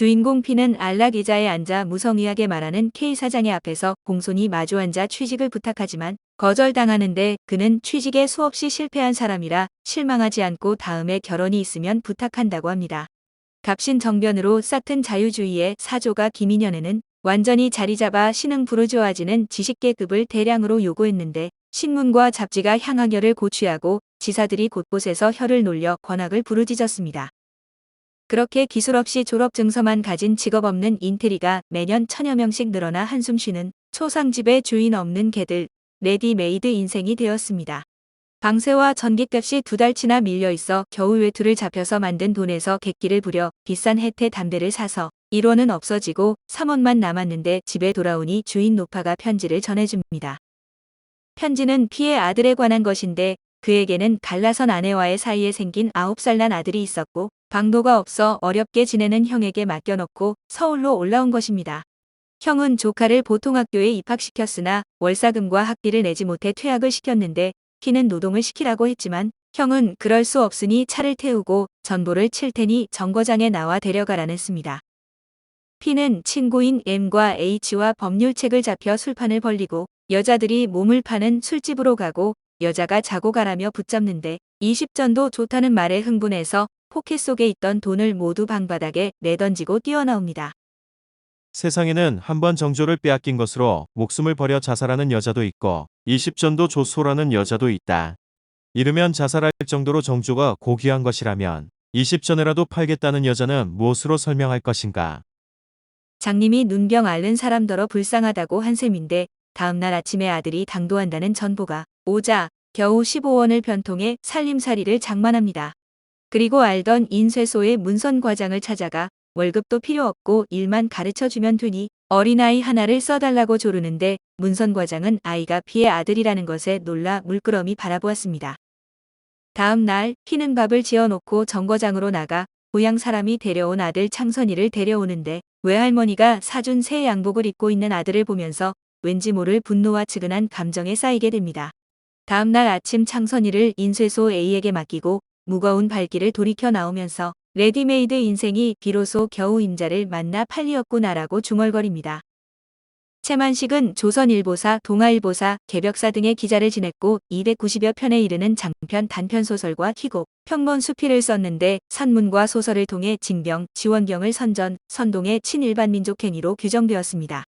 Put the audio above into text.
주인공 피는 안락 의자에 앉아 무성의하게 말하는 K 사장의 앞에서 공손히 마주 앉아 취직을 부탁하지만 거절당하는데 그는 취직에 수없이 실패한 사람이라 실망하지 않고 다음에 결혼이 있으면 부탁한다고 합니다. 갑신정변으로 싹튼 자유주의의 사조가 김인현에는 완전히 자리 잡아 신흥 부르주아지는 지식계급을 대량으로 요구했는데 신문과 잡지가 향학열을 고취하고 지사들이 곳곳에서 혀를 놀려 권학을 부르짖었습니다. 그렇게 기술 없이 졸업 증서만 가진 직업 없는 인테리가 매년 천여 명씩 늘어나 한숨 쉬는 초상집의 주인 없는 개들, 레디메이드 인생이 되었습니다. 방세와 전기값이 두 달치나 밀려 있어 겨우 외투를 잡혀서 만든 돈에서 객기를 부려 비싼 혜태 담배를 사서 1원은 없어지고 3원만 남았는데 집에 돌아오니 주인 노파가 편지를 전해줍니다. 편지는 피의 아들에 관한 것인데 그에게는 갈라선 아내와의 사이에 생긴 9살 난 아들이 있었고 방도가 없어 어렵게 지내는 형에게 맡겨놓고 서울로 올라온 것입니다. 형은 조카를 보통학교에 입학시켰으나 월사금과 학비를 내지 못해 퇴학을 시켰는데 피는 노동을 시키라고 했지만 형은 그럴 수 없으니 차를 태우고 전보를 칠 테니 정거장에 나와 데려가라는 씁니다. 피는 친구인 M과 H와 법률책을 잡혀 술판을 벌리고 여자들이 몸을 파는 술집으로 가고 여자가 자고 가라며 붙잡는데 20전도 좋다는 말에 흥분해서 포켓 속에 있던 돈을 모두 방바닥에 내던지고 뛰어나옵니다. 세상에는 한 번 정조를 빼앗긴 것으로 목숨을 버려 자살하는 여자도 있고 20전도 조소라는 여자도 있다. 이르면 자살할 정도로 정조가 고귀한 것이라면 20전에라도 팔겠다는 여자는 무엇으로 설명할 것인가? 장님이 눈병 앓는 사람더러 불쌍하다고 한 셈인데 다음날 아침에 아들이 당도한다는 전보가 오자 겨우 15원을 변통해 살림살이를 장만합니다. 그리고 알던 인쇄소의 문선 과장을 찾아가 월급도 필요 없고 일만 가르쳐 주면 되니 어린아이 하나를 써달라고 조르는데 문선 과장은 아이가 피의 아들이라는 것에 놀라 물끄러미 바라보았습니다. 다음 날 피는 밥을 지어놓고 정거장으로 나가 고향 사람이 데려온 아들 창선이를 데려오는데 외할머니가 사준 새 양복을 입고 있는 아들을 보면서 왠지 모를 분노와 측은한 감정에 쌓이게 됩니다. 다음 날 아침 창선이를 인쇄소 A에게 맡기고 무거운 발길을 돌이켜 나오면서 레디메이드 인생이 비로소 겨우 임자를 만나 팔리었구나라고 중얼거립니다. 채만식은 조선일보사, 동아일보사, 개벽사 등의 기자를 지냈고 290여 편에 이르는 장편 단편 소설과 희곡, 평론 수필을 썼는데 산문과 소설을 통해 징병, 지원경을 선전, 선동의 친일반 민족 행위로 규정되었습니다.